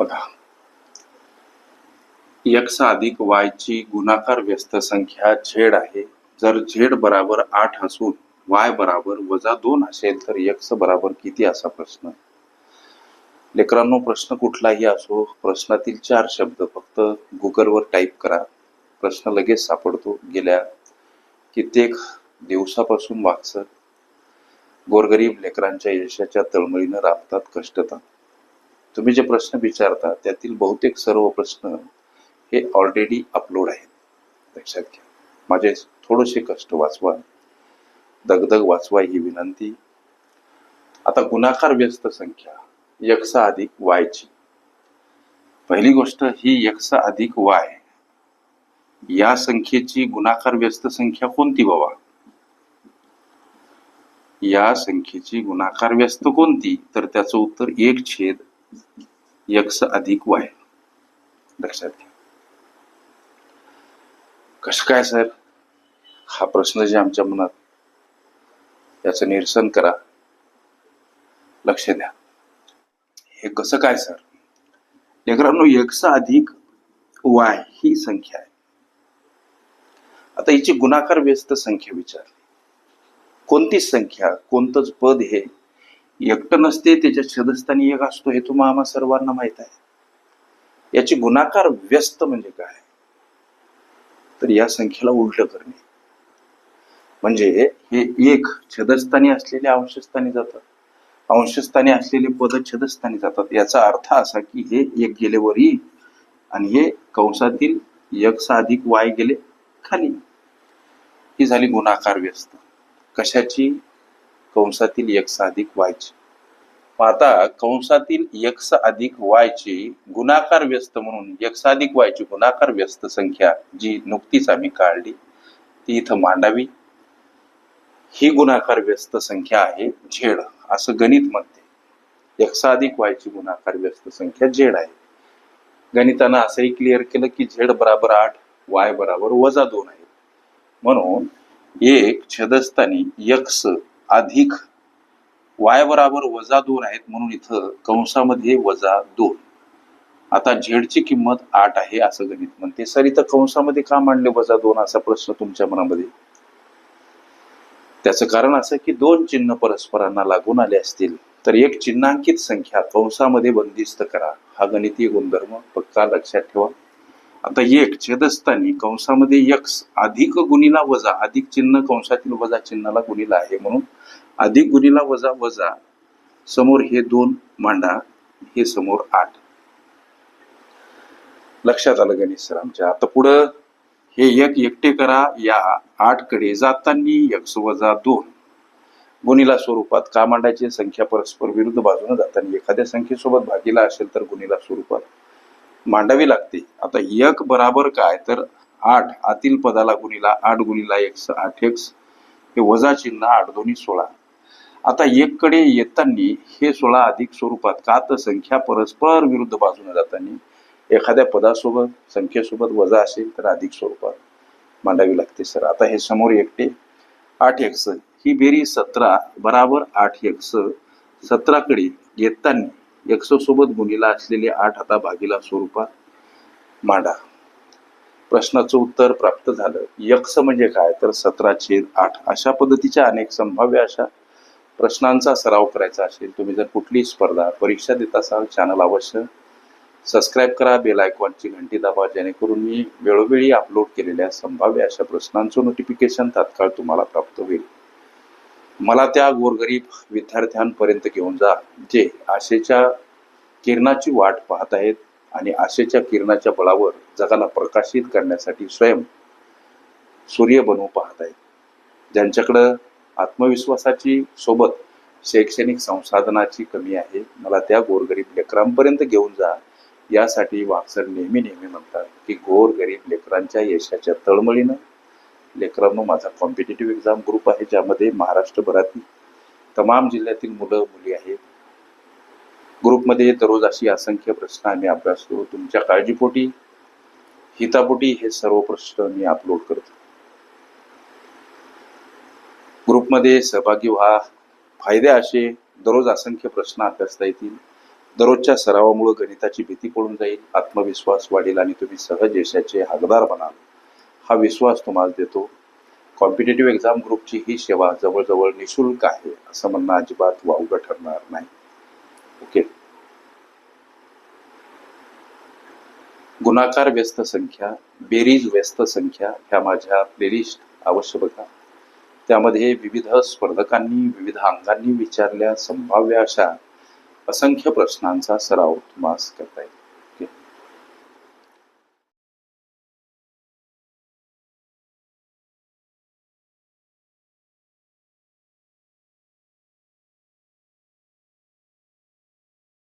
बघा एक्स अधिक वाय ची गुणाकार व्यस्त संख्या झेड आहे. जर झेड बराबर आठ असून वाय बराबर वजा दोन असेल तर एक्स बराबर किती असा प्रश्न लेकरांनो प्रश्न कुठलाही असो प्रश्नातील चार शब्द फक्त गुगलवर टाईप करा. प्रश्न लगेच सापडतो. गेल्या कित्येक दिवसापासून वाचत गोरगरीब लेकरांच्या यशाच्या तळमळीनं राबतात कष्टतात तुम्ही जे प्रश्न विचारता त्यातील बहुतेक सर्व प्रश्न हे ऑलरेडी अपलोड आहेत. लक्षात घ्या. माझे थोडेसे कष्ट वाचवा. दगदग वाचवा ही विनंती. आता गुणाकार व्यस्त संख्या यक्ष अधिक वायची पहिली गोष्ट ही यक्ष अधिक वाय. या संख्येची गुणाकार व्यस्त संख्या कोणती बाबा? या संख्येची गुणाकार व्यस्त कोणती? तर त्याचं उत्तर एक छेद यक्ष अधिक वाय. लक्षात घ्या. कसं काय सर हा प्रश्न जे आमच्या मनात याचं निरसन करा. लक्ष द्या. हे कसं काय सर? लेकरांनो यक्ष अधिक वाय ही संख्या आहे. आता हिची गुणाकार व्यस्त संख्या विचारली. कोणतीच संख्या कोणतंच पद हे एकटं नसते त्याच्या छदस्थानी एक असतो हे तुम्हा आम्हा सर्वांना माहीत आहे. याची गुणाकार व्यस्त म्हणजे काय? तर या संख्येला उलट करणे. म्हणजे हे एक छदस्थानी असलेले अंशस्थानी जातात. अंशस्थानी असलेले पद छदस्थानी जातात. याचा अर्थ असा की हे एक गेले वरी आणि हे कंसातील यक्ष अधिक वाय गेले खाली. ही झाली गुणाकार व्यस्त. कशाची? कंसातील यक्ष अधिक वायची. आता कंसातील यक्ष अधिक वायची गुणाकार व्यस्त म्हणून यक्षाधिक वायची गुणाकार व्यस्त संख्या जी नुकतीच आम्ही काढली ती इथं मांडावी. ही गुणाकार व्यस्त संख्या आहे झेड असं गणित म्हणते. यक्षाधिक वायची गुणाकार व्यस्त संख्या झेड आहे. गणितानं असंही क्लिअर केलं की झेड बराबर आठ वाय बराबर वजा दोन आहे. म्हणून एक छदस्थानी यक्ष अधिक वाय बराबर वजा दोन आहेत म्हणून इथं कंसामध्ये वजा दोन. आता झेडची किंमत आठ आहे असं गणित म्हणते. सर इथं कंसामध्ये का मांडले वजा दोन असा प्रश्न तुमच्या मनामध्ये? त्याचं कारण असं की दोन चिन्ह परस्परांना लागून आले असतील तर एक चिन्हांकित संख्या कंसामध्ये बंदिस्त करा. हा गणितीय गुणधर्म पक्का लक्षात ठेवा. आता एक छेदस्थानी कंसामध्ये यक्ष अधिक गुणीला वजा अधिक चिन्ह कंसातील वजा चिन्हाला गुणीला आहे म्हणून अधिक गुणीला वजा वजा समोर हे दोन मांडा हे समोर आठ. लक्षात आलं गणेश सर आमच्या? आता पुढं हे एक एकटे करा या आठकडे जाताना यक्ष वजा दोन. गुणीला स्वरूपात का मांडायची? संख्या परस्पर विरुद्ध बाजूने जाताना एखाद्या संख्येसोबत भागीला असेल तर गुणीला स्वरूपात मांडावी लागते. आता एक बराबर काय? तर आठ आतील पदाला गुणीला आठ गुणीला एक्स आठ एक्स हे वजा चिन्ह आठ दोन्ही सोळा. आता एक कडे येताना हे सोळा अधिक स्वरूपात का तर संख्या परस्पर विरुद्ध बाजूने जाताना एखाद्या पदासोबत संख्येसोबत वजा असेल तर अधिक स्वरूपात मांडावी लागते सर. आता हे समोर एकटे आठ एक्स ही बेरी सतरा बराबर आठ एक्स सतराकडे येताना यक्षसोबत सोबत गुणीला असलेले आठ आता भागीला स्वरूपात मांडा. प्रश्नाचं उत्तर प्राप्त झालं. यक्ष म्हणजे काय? तर सतरा छेद आठ. अशा पद्धतीच्या अनेक संभाव्य अशा प्रश्नांचा सराव करायचा असेल तुम्ही जर कुठलीही स्पर्धा परीक्षा देत असाल चॅनल अवश्य सबस्क्राईब करा बेल आयकॉनची घंटी दाबा जेणेकरून मी वेळोवेळी अपलोड केलेल्या संभाव्य अशा प्रश्नांचं नोटिफिकेशन तात्काळ तुम्हाला प्राप्त होईल. मला त्या गोरगरीब विद्यार्थ्यांपर्यंत घेऊन जा जे आशेच्या किरणाची वाट पाहत आहेत आणि आशेच्या किरणाच्या बळावर जगाला प्रकाशित करण्यासाठी स्वयं सूर्य बनवू पाहत आहेत. ज्यांच्याकडं आत्मविश्वासाची सोबत शैक्षणिक संसाधनाची कमी आहे मला त्या गोरगरीब लेकरांपर्यंत घेऊन जा. यासाठी वाक्सर नेहमी नेहमी म्हणतात की गोरगरीब लेकरांच्या यशाच्या तळमळीनं लेकरांनो माझा कॉम्पिटेटिव्ह एक्झाम ग्रुप आहे ज्यामध्ये महाराष्ट्रभरातील तमाम जिल्ह्यातील मुलं मुली आहेत. ग्रुपमध्ये दररोज अशी असंख्य प्रश्न आम्ही अभ्यासतो तुमच्या काळजीपोटी हितापोटी हे सर्व प्रश्न मी अपलोड करतो. ग्रुपमध्ये सहभागी व्हा. फायदे असे दररोज असंख्य प्रश्न अभ्यासता येतील. दररोजच्या सरावामुळे गणिताची भीती पडून जाईल. आत्मविश्वास वाढेल आणि तुम्ही सहज यशाचे हकदार बनाल. हा विश्वास तुम्हाला देतो. कॉम्पिटेटिव्ह एक्झाम ग्रुपची ही सेवा जवळजवळ निशुल्क आहे असं म्हणणं अजिबात वावगं ठरणार नाही. ओके गुणाकार व्यस्त संख्या बेरीज व्यस्त संख्या ह्या माझ्या प्लेलिस्ट अवश्य बघा. त्यामध्ये विविध स्पर्धकांनी विविध अंगांनी विचारल्या संभाव्य अशा असंख्य प्रश्नांचा सराव तुम्हाला